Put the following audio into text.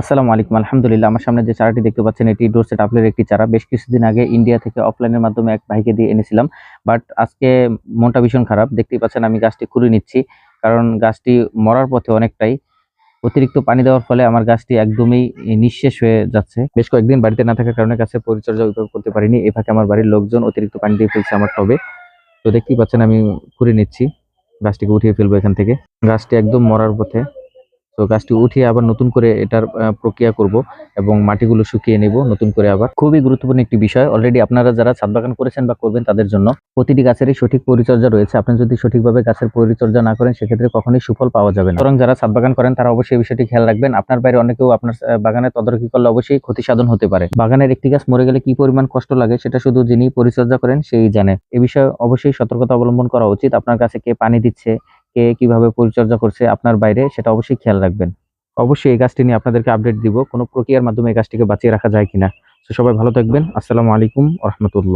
আসসালামু আলাইকুম। আলহামদুলিল্লাহ, আমার সামনে যে চারাটি দেখতে পাচ্ছেন, এটি ডোরসেট আপেলের একটি চারা। বেশ কিছুদিন আগে ইন্ডিয়া থেকে অফলাইনের মাধ্যমে এক ভাইকে দিয়ে এনেছিলাম, বাট আজকে মনটা ভীষণ খারাপ। দেখতেই পাচ্ছেন, আমি গাছটি খুঁড়ে নিচ্ছি, কারণ গাছটি মরার পথে অনেকটাই। অতিরিক্ত পানি দেওয়ার ফলে আমার গাছটি একদমই নিঃশেষ হয়ে যাচ্ছে। বেশ কয়েকদিন বাড়িতে না থাকার কারণে গাছের পরিচর্যা ওইভাবে করতে পারিনি। এই ফাঁকে আমার বাড়ির লোকজন অতিরিক্ত পানি দিয়ে ফেলছে আমার টবে। তো দেখতেই পাচ্ছেন, আমি খুঁড়ে নিচ্ছি, গাছটিকে উঠিয়ে ফেলব এখান থেকে। গাছটি একদম মরার পথে। তো গাছটি উঠিয়ে আবার নতুন করে এটার প্রক্রিয়া করব এবং মাটিগুলো শুকিয়ে নেব নতুন করে আবার। খুবই গুরুত্বপূর্ণ একটি বিষয়। অলরেডি আপনারা যারা ছাদ বাগান করেছেন বা করবেন তাদের জন্য প্রতিটি গাছেরই সঠিক পরিচর্যা রয়েছে। আপনি যদি সঠিকভাবে গাছের পরিচর্যা না করেন, সেক্ষেত্রে কখনোই সুফল পাওয়া যাবে না। সুতরাং যারা ছাদ বাগান করেন, তারা অবশ্যই বিষয়টি খেয়াল রাখবেন। আপনার বাইরে অনেকেও আপনার বাগানে তদারকি করলে অবশ্যই ক্ষতি সাধন হতে পারে। বাগানের একটি গাছ মরে গেলে কি পরিমাণ কষ্ট লাগে, সেটা শুধু যিনি পরিচর্যা করেন, সেই জানে। এ বিষয়ে অবশ্যই সতর্কতা অবলম্বন করা উচিত। আপনার কাছে কে পানি দিচ্ছে কে কীভাবে পরিচর্যা করছে আপনার বাইরে, সেটা অবশ্যই খেয়াল রাখবেন। অবশ্যই এই গাছটি নিয়ে আপনাদেরকে আপডেট দিব। কোনো প্রক্রিয়ার মাধ্যমে এই গাছটিকে বাঁচিয়ে রাখা যায় কিনা। তো সবাই ভালো থাকবেন। আসসালামু আলাইকুম রহমতুল্লাহ।